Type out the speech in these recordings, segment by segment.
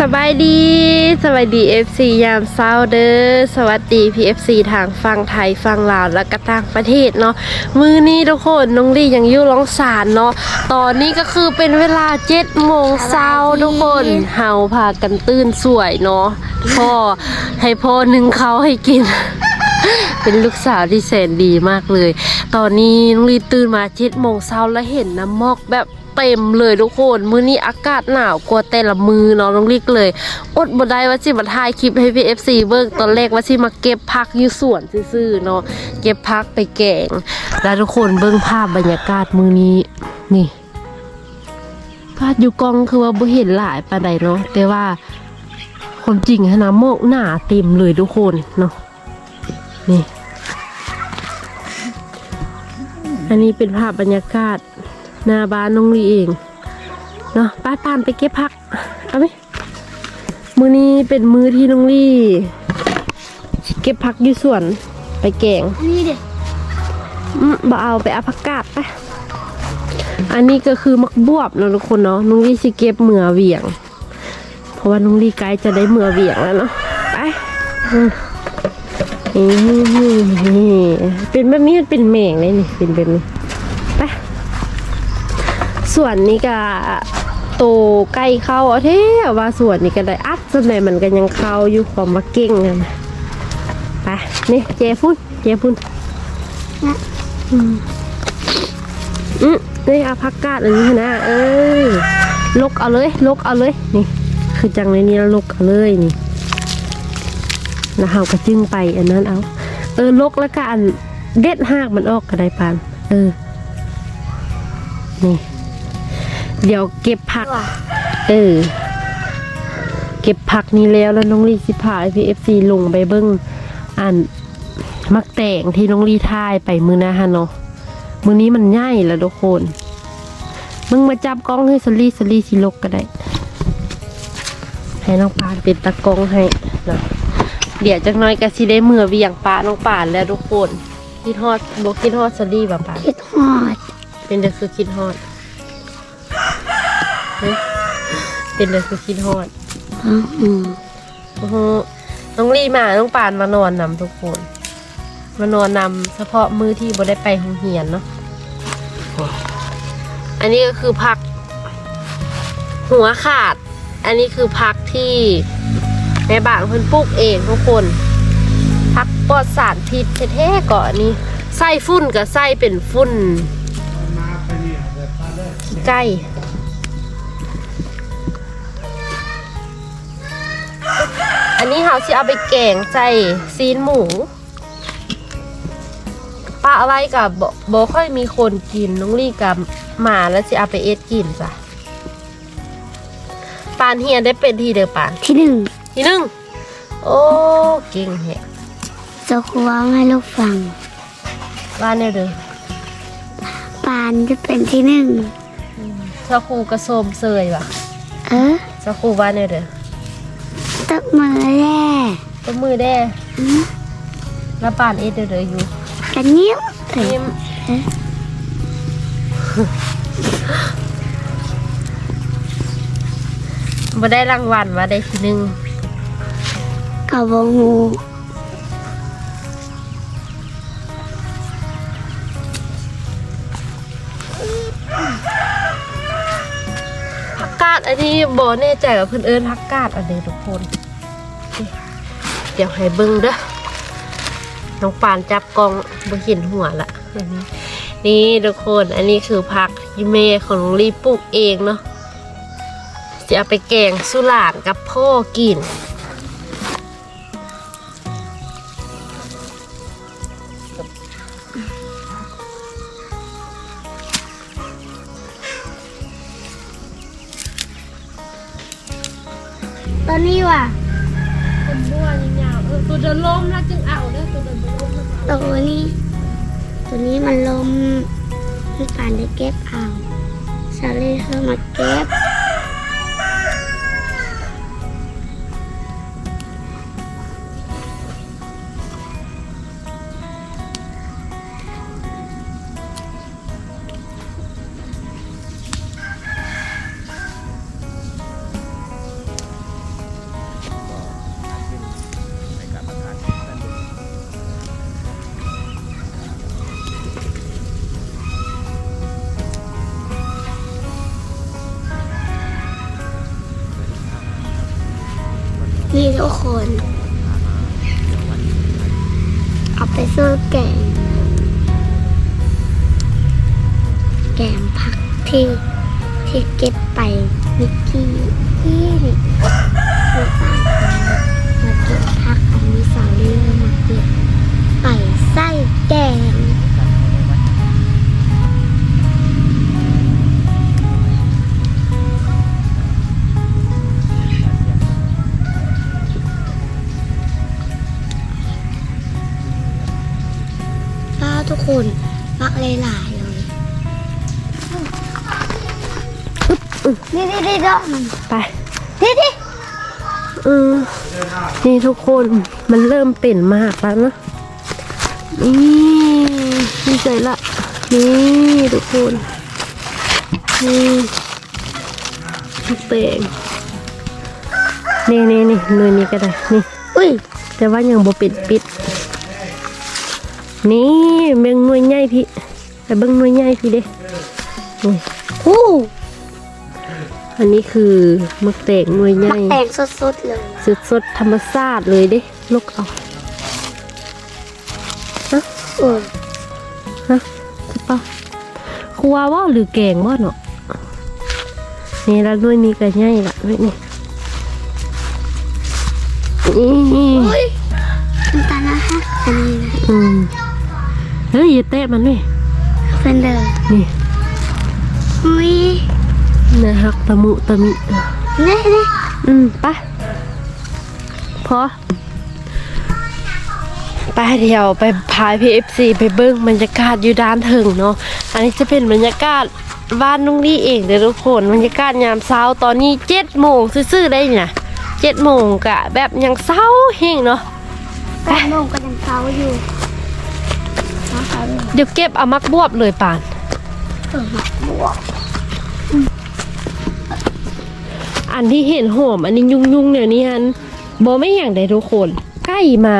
สบายดีสวัสดี FC ยามเช้าเด้อสวัสดี PFC ทางฝั่งไทยฝั่งลาวและก็ต่างประเทศเนาะมือนี้ทุกคนน้องลี่ยังอยู่ร้องสารเนาะตอนนี้ก็คือเป็นเวลา7โมงเช้าทุกคนเฮาพากันตื่นสวยเนาะพ่อให้พ่อหนึ่งเขาให้กิน เป็นลูกสาวที่แสนดีมากเลย ตอนนี้น้องลีตื่นมาเจ็ดโมงเช้าแล้วเห็นน้ำมอกแบบ เต็มเลยทุกคน มื้อนี้อากาศหนาวกว่าแต่ละมือเนาะน้องลีก็เลย อดบ่ได้ว่าสิมาถ่ายคลิปให้พี่ FC เบิ่งตอนแรกว่าสิมาเก็บผักอยู่สวนซื่อๆเนาะเก็บผักไปแกง แล้วทุกคนเบิ่งภาพบรรยากาศมื้อนี้นี่ภาพอยู่กองคือว่าบ่เห็นหลายปานใดเนาะแต่ว่าความจริงอะนะหมกหนาเต็มเลยทุกคนเนาะนี่ อันนี้เป็นภาพบรรยากาศ หน้าบ้านน้องลีเองเนาะป้าปานไปเก็บผักเอาไหมมือนี้เป็นมือที่น้องลี่สิเก็บผักอยู่สวนไปแกงนี่เด็กอืมบ่เอาไปเอาผักกาดไปอันนี้ก็คือมักบวบเนาะทุกคนเนาะน้องลี่สิเก็บเหมือเหวี่ยง เพราะว่าน้องลี่ใกล้จะได้เหมือเหวี่ยงแล้วเนาะไปอืมนี่เป็นแบบนี้มันเป็นแมงเลยนี่เป็นแบบนี้ไป ส่วนนี้ก็โตใกล้เข้าเอาเท่ว่าส่วนนี้ก็ได้อัดส่วนไหนมันก็ยังเข้าอยู่ความว่าเก่งกันะไปนี่เจพุ่นเจพุ่นอืมนี่เอาพักกาดอันนี้นะ เอ้ยลกเอาเลย ลกเอาเลยนี่ คือจังในนี้ลกเอาเลยนี่แล้วเฮาก็จึงไปอันนั้นเอา เออลกแล้วก็อันเด็ดหากมันออกก็ได้ปาน เออ นี่ เดี๋ยวเก็บผัก เออ เก็บผักนี้แล้วแล้วน้องลีสิพาไอพีเอฟซีลงไปเบิ้งอันมักแต่งที่น้องลีท่ายไปมือนะฮะเนาะมือนี้มันง่ายแล้วทุกคน มึงมาจับกล้องให้สลีสลีสิลกก็ได้ ให้น้องปานเป็นตากล้องให้เนาะเดี๋ยวจักหน้อยก็สิได้มือเวียงปลาน้องปานแล้วทุกคน คิดฮอดบอกคิดฮอดสลีบ่ปานคิดหอด เป็นเด็กคือคิดฮอด เฮ้ยเป็นเด็กคือคิดฮอดอืมโอ้โหน้องลี่มาน้องปานมานอนนำทุกคน มานอนนำเฉพาะมือที่บ่ได้ไปโรงเรียนเนาะอันนี้ก็คือผัก หัวขาด อันนี้คือผักที่แม่บ้านเพิ่นปลูกเองทุกคนผักปลอดสารพิษแท้ๆก่อนนี้ไส้ฝุ่นกับไส้เป็นฝุ่นขี้ไก่ อันนี้เราสิเอาไปแกงใส่ซีนหมูปลาอะไรกับบบค่อยมีคนกินน้องลี่กับหมาแล้วสิเอาไปเอ็ดกินจ้ะปานเฮียนได้เป็นทีเดียวปานที่หนึ่งทีหนึงโอ้เก่งแฮะจะคว้างให้ลูกฟังว่าแนวเด้อปานจะเป็นที่หนึ่งเจ้าครูกระโซมเซยว่ะ เออเจ้าครูว่าแนวเด้อ ตบมือแร่ต้มือแด้อืมแล้วปานเอ็ดเด้อเด้ออยู่กันยิ้มเอ้ยยิ้มเอ๊ะบ่ได้รางวัลว่าได้ทีหนึงกับบงูผักกาดอันนี้บอแน่ใจว่าเพื่อนเอิญผักกาดอันนี้ทุกคนนี่ เดี๋ยวให้เบิ้งเด้อน้องปานจับกองบ่เห็นหัวละนี่ทุกคนอันนี้คือผักยิเมของน้องลีปลูกเองเนาะจะเอาไปแกงสุหลานกับพ่อกินตอนนี้ว่ะ คนบัวยาวๆเออตัวเดินล้มนะจึงเอาเด้อตัวเดินล้มนะตัวนี้ ตัวนี้มันลมพี่กานได้เก็บเอาชาลีเข้ามาเก็บ เอาไปซื้อแกง แกงผักที่ที่เก็บไปมิกกี้ที่นี่คือตามมาเก็บผักอันนี้สาวเรื่องมาเก็บไปใส่แกง คนปักหลายๆเลยนี่นี่นี่ดอกมันไปนี่นี่อืมนี่ทุกคนมันเริ่มเป็นมากแล้วนะนี่ดีใจละนี่ทุกคนนี่ลูกเตงนี่นี่นี่หน่วยนี้ก็ได้นี่อุ้ยแต่ว่ายังบ่ปิดปิด นี่เบิ่งหน่วยใหญ่พี่ไปเบิ่งหน่วยใหญ่พี่เด้นี่อู้อันนี้คือมักแตงหน่วยใหมัญ่กแตงสดๆเลยสดสดๆธรรมชาติเลยเด้ลูกเอาเออฮะใช่ปะครัวว่าหรือแกงว่าเนาะนี่แล้วหน่วยนี้ก็ใหญ่ละหน่วยนี้นี่อุ้ยมันตานะฮะอันนี้นะอืม เฮ้ยอย่าเตะมันเลยเป็นเดิมนี่อุ้ยนะฮักตะมุตะมินี่นี่อืมไปพอไปเดี๋ยวไปพายพีเอฟซีไปเบิ้งบรรยากาศอยู่ด้านถึงเนาะอันนี้จะเป็นบรรยากาศบ้านนุ่งนี่เองเด้อทุกคนบรรยากาศยามเช้าตอนนี้เจ็ดโมงซื่อๆได้นี่นะเจ็ดโมงกะแบบยังเศร้าเฮงเนาะแปดโมงก็ยังเช้าอยู่ นะคะเดี๋ยวเก็บเอามักบวบเลยป่านเออมาบวกอันที่เห็นหอมอันนี้ยุ่งยุ่งๆเนี่ยนี่ฮันบอไม่อย่างใดทุกคน ใกล้มา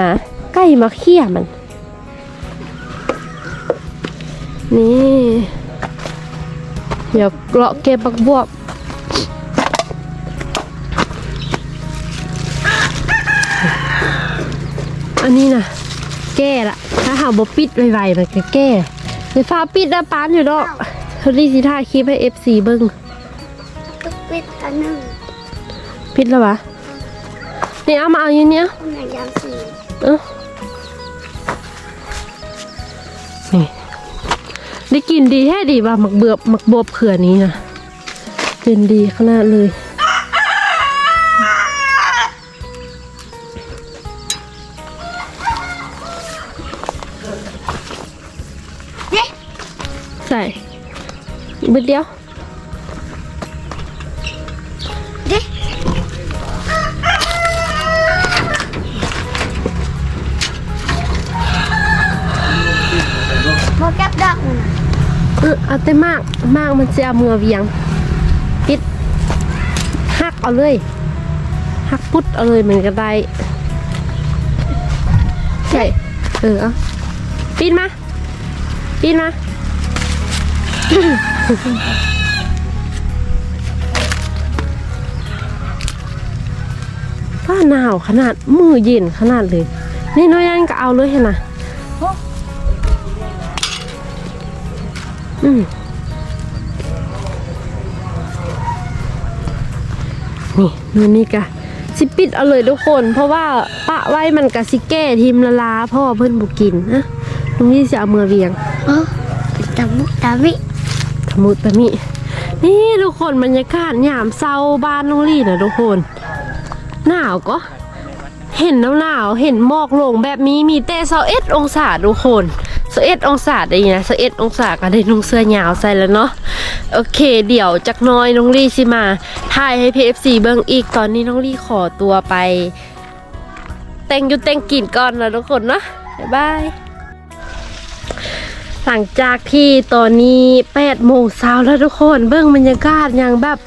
ใกล้มาเคี่ยมัน นี่ เดี๋ยวเลาะเก็บบักบวบอันนี้นะ แก้ละถ้าหาบปิดไวๆมันก็แก้ในฟ้าปิดนะปานอยู่ดอกเฮารีสิท่าคลิปให้ FC เบิ้งก็ปิดอันหนึ่งพิดแล้ววะนี่เอามาเอาอยู่เนี้ยคนไหนยามสี่เออนี่ได้กินดีแท้ดีว่าหมักเบือบหมักบวบเขือนี้นะเป็นดีขนาดเลย เบิดเดียวเด็กโมแก็บดอกมันน่ะเออเอาแต่มากมากมันจะเอามือเวียงปิดหักเอาเลยหักพุดเอาเลยมันก็ได้ใช่เออเอาปีนมาปีนมา ฟ้าหนาวขนาดมือเย็นขนาดเลย นี่น้อยนั่นก็เอาเลยเห็นนะอืมนี่นู่นนี่กะสิปิดเอาเลยทุกคน เพราะว่าปะไว้มันกะสิแก้ทีมละลาพ่อเพิ่อนบุกินนะตรงนี้จะเอามือเวียงเออเป็นตามุ ตามิขมุดตะมิ นี่ทุกคนบรรยากาศยามเศร้าบ้านน้องลี่นะทุกคน หนาวก็ เห็นหนาวหนาวเห็นหมอกลงแบบนี้มีแต่เสาเอ็ดองศาทุกคนเสเอ็ดองศาได้นะเสเอ็ดองศาก็ได้นุ่งเสื้อยาวใส่แล้วเนาะโอเค เดี๋ยวจักน้อยน้องลี่สิมาถ่ายให้ PFC เบิ่งอีกตอนนี้น้องลี่ขอตัวไป แต่งอยุแต่งกินก่อนนะทุกคนเนาะบ๊ายบาย หลังจากที่ตอนนี้8โมงเช้าแล้วทุกคนเบื้องบรรยากาศอย่างแบบ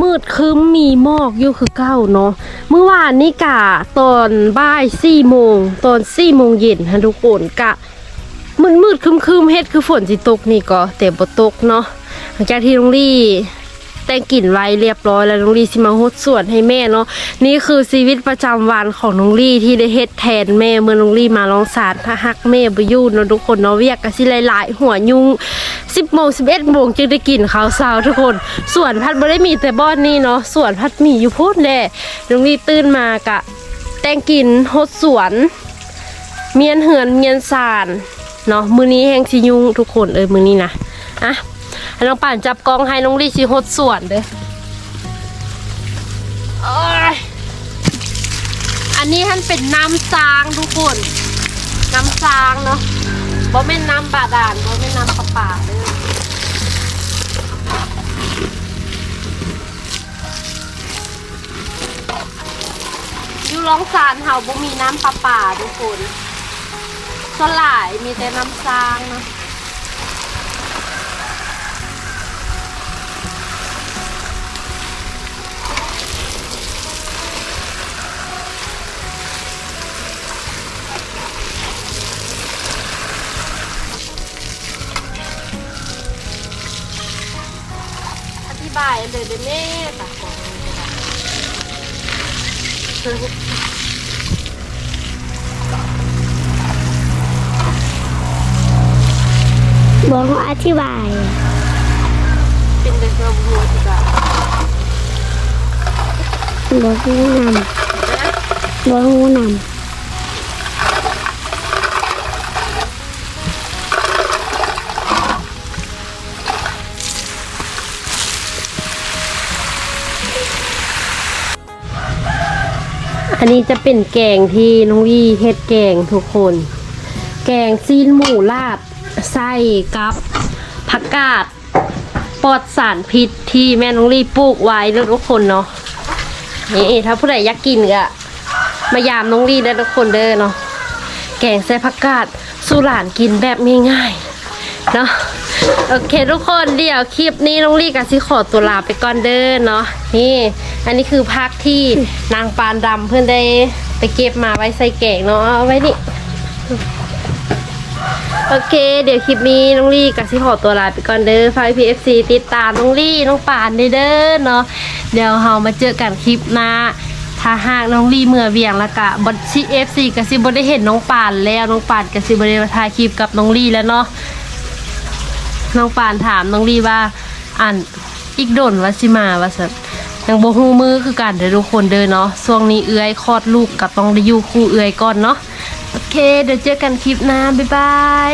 มืดคึ้มมีหมอกอยู่คือเก้าเนาะเมื่อวานนี้กะตอนบ่ายสี่โมงตอนสี่โมงเย็นฮะทุกคนกะมืดมืดๆครึ้มเฮ็ดคือฝนสิตกนี่ก็แต่บ่ตกเนาะหลังจากที่ลุงลี่ แต่งกลิ่นไว้เรียบร้อยแล้วน้องลี่สิมาฮดส่วนให้แม่เนาะนี่คือชีวิตประจำวันของน้องลี่ที่ได้เฮ็ดแทนแม่เมื่อน้องลี่มาร้องสารถ้าฮักแม่บ่อยู่เนาะทุกคนเนาะเวียกก็สิหลายๆหัวยุง10โมง11โมงจึงได้กินข้าวเช้าทุกคน ส่วนพัดบ่ได้มีแต่บ้อนนี่เนาะส่วนพัดมีอยู่พูดแน่น้องลี่ตื่นมากะ แต่งกลิ่นฮดสวน เมียนเหือนเมียนสารเนาะมือนี้แห้งชิยุงทุกคนเอ้ยมือนี้นะอะ ให้น้องป่านจับกล้องให้น้องลี่ชิฮดสวนเด้อโอ้ยอันนี้ท่านเป็นน้ำซางทุกคน น้ำซางเนาะบ่แม่นน้ำบาดาลบ่แม่นน้ำประปาเด้ออยู่ร้องสารเฮาบ่มีน้ำประปาทุกคนสลายมีแต่น้ำซางเนาะ เลยเด้อแม่ตากล้องเลยก็ได้บอกอธิบาย เป็นเด็กเราบัวที่แบบบอกหูนำบอกหูน อันนี้จะเป็นแกงที่น้องวีเฮ็ดแกงทุกคน แกงซีนหมูลาดไส้กับผักกาดปลอดสารพิษที่แม่น้องลี่ปลูกไว้แล้วทุกคนเนาะนี่ถ้าผู้ใดอยากกินก็มายามน้องลี่ได้ทุกคนเด้อเนาะแกงใส่ผักกาดสู่หลานกินแบบง่ายๆเนาะโอเคทุกคนเดี๋ยวคลิปนี้น้องลี่กับซิขอตัวลาไปก่อนเด้อเนาะนี่ อันนี้คือพักที่นางปานดำเพื่อนได้ไปเก็บมาไว้ใส่แกงเนาะเอาไว้นี่โอเค เดี๋ยวคลิปนี้น้องลี่กับซิขอตัวลาไปก่อนเด้อฝากพีเอฟซีติดตามน้องลี่น้องป่านเด้อเนาะเดี๋ยวเรามาเจอกันคลิปหน้าถ้าหากน้องลี่เมื่อเวียงแล้วกะบอซีเอฟซีกับซิบได้เห็นน้องป่านแล้วน้องป่านกับซิบได้มาถ่ายคลิปกับน้องลี่แล้วเนาะน้องป่านถามน้องลี่ว่าอ่านอีกโดนว่าสิมาว่าสัน ยังโบฮูมือคือกันเด้อทุกคนเด้อเนาะช่วงนี้เอื้อยคลอดลูกกับต้องได้อยู่คู่เอื้อยก่อนเนาะโอเค เดี๋ยวเจอกันคลิปหน้าบ๊ายบาย